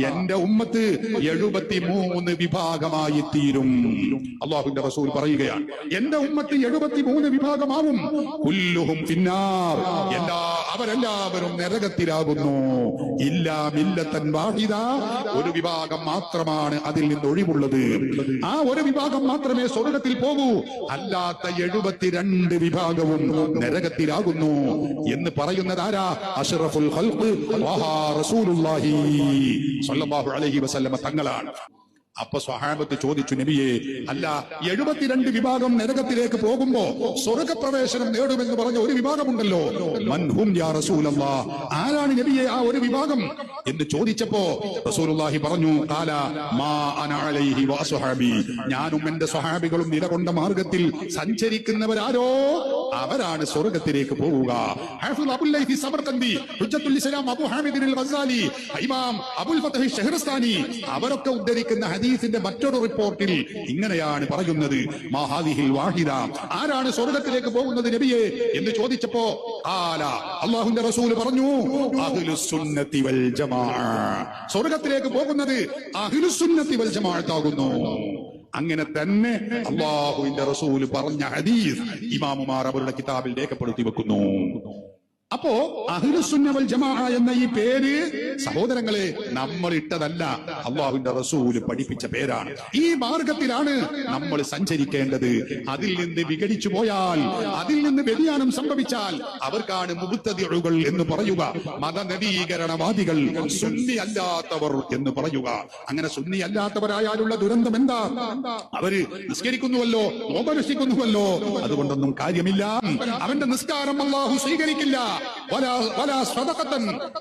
എന്റെ ഉമ്മത്ത് എഴുപത്തി മൂന്ന് വിഭാഗമായി തീരും അള്ളാഹുന്റെ റസൂൽ പറയുകയാണ് എന്റെ ഉമ്മത്ത് എഴുപത്തി മൂന്ന് വിഭാഗമാവും എല്ലാ അവരെല്ലാവരും നരകത്തിലാകുന്നു. ഇല്ലാ മില്ലത്തൻ വാഹിദ ഒരു വിഭാഗം മാത്രമാണ് അതിൽ നിന്ന് ഒഴിവുള്ളത്. ആ ഒരു വിഭാഗം മാത്രമേ സ്വർഗത്തിൽ പോകൂ. അല്ലാത്ത എഴുപത്തിരണ്ട് വിഭാഗവും നരകത്തിലാകുന്നു. എന്ന് പറയുന്നത് ആരാ? അഷറഫുൽ തങ്ങളാണ്. അപ്പൊ സ്വഹാബത്ത് ചോദിച്ചു നബിയെ അല്ല എഴുപത്തിരണ്ട് വിഭാഗം നരകത്തിലേക്ക് പോകുമ്പോ സ്വർഗപ്രവേശനം നേടുമെന്ന് പറഞ്ഞ ഒരു വിഭാഗമുണ്ടല്ലോ. മൻഹും യാ ആരാണ് നബിയെ ആ ഒരു വിഭാഗം? എന്ന് ചോദിച്ചപ്പോ റസൂലുള്ളാഹി പറഞ്ഞു കാല മാ അന അലൈഹി ഞാനും എന്റെ സ്വഹാബികളും നിലകൊണ്ട മാർഗത്തിൽ സഞ്ചരിക്കുന്നവരാരോ? അവരാണ് സ്വർഗത്തിലേക്ക് പോവുക. അവരൊക്കെ ഉദ്ധരിക്കുന്ന ഹദീസിന്റെ മറ്റൊരു റിപ്പോർട്ടിൽ ഇങ്ങനെയാണ് പറയുന്നത്. വാഹിദ ആരാണ് സ്വർഗത്തിലേക്ക് പോകുന്നത് നബിയെ എന്ന് ചോദിച്ചപ്പോ ആല അള്ളാഹുന്റെ റസൂൽ പറഞ്ഞു വൽ ജമാ. സ്വർഗത്തിലേക്ക് പോകുന്നത് അഹ്ലുസുന്നത്തി വൽ ജമാഅത്താകുന്നു. അങ്ങനെ തന്നെ അള്ളാഹുവിന്റെ റസൂൽ പറഞ്ഞ ഹദീസ് ഇമാമുമാർ അവരുടെ കിതാബിൽ രേഖപ്പെടുത്തി വെക്കുന്നു. അപ്പോ അഹിലുസുന്നവൽ ജമാ എന്ന ഈ പേര് സഹോദരങ്ങളെ നമ്മൾ ഇട്ടതല്ല. അള്ളാഹുവിന്റെ റസൂൽ പഠിപ്പിച്ച പേരാണ്. ഈ മാർഗത്തിലാണ് നമ്മൾ സഞ്ചരിക്കേണ്ടത്. അതിൽ നിന്ന് വിഘടിച്ചു പോയാൽ അതിൽ നിന്ന് വ്യതിയാനം സംഭവിച്ചാൽ അവർക്കാണ് മുബുത്തതിഴുകൾ എന്ന് പറയുക. മതനവീകരണവാദികൾ സുന്നി അല്ലാത്തവർ എന്ന് പറയുക. അങ്ങനെ സുന്നി അല്ലാത്തവരായാലുള്ള ദുരന്തം എന്താ? അവർ നിസ്കരിക്കുന്നുവല്ലോ നോപനുഷ്ഠിക്കുന്നുവല്ലോ അതുകൊണ്ടൊന്നും കാര്യമില്ല. അവന്റെ നിസ്കാരം അള്ളാഹു സ്വീകരിക്കില്ല.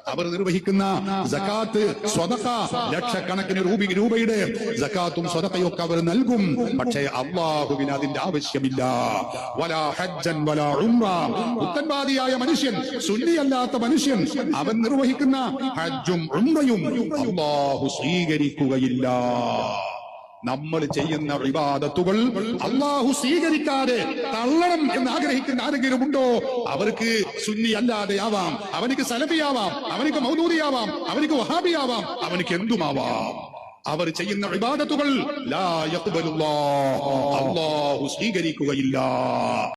അവർ നിർവഹിക്കുന്ന സക്കാത്ത് സ്വതക്ക ലക്ഷക്കണക്കിന് രൂപ രൂപയുടെ സക്കാത്തും സ്വതക്കയൊക്കെ അവർ നൽകും. പക്ഷേ അള്ളാഹുവിന് അതിന്റെ ആവശ്യമില്ല. വലാ ഹജ്ജൻ വലാ ഉംറ. ഉത്തൻവാദിയായ മനുഷ്യൻ സുന്നിയല്ലാത്ത മനുഷ്യൻ അവൻ നിർവഹിക്കുന്ന ഹജ്ജും ഉംറയും അള്ളാഹു സ്വീകരിക്കുകയില്ല. നമ്മൾ ചെയ്യുന്ന വിവാദത്തുകൾ അള്ളാഹു സ്വീകരിക്കാതെ തള്ളണം എന്ന് ആഗ്രഹിക്കുന്ന ആരെങ്കിലും ഉണ്ടോ? അവർക്ക് സുന്നി അല്ലാതെ ആവാം. അവനിക്ക് സലഫിയാവാം അവനിക്ക് മൗലൂദിയാവാം അവനിക്ക് വഹാബിയാവാം അവനിക്ക് എന്തുമാവാം? അവർ ചെയ്യുന്ന വിവാദത്തുകൾ അള്ളാഹു സ്വീകരിക്കുകയില്ല.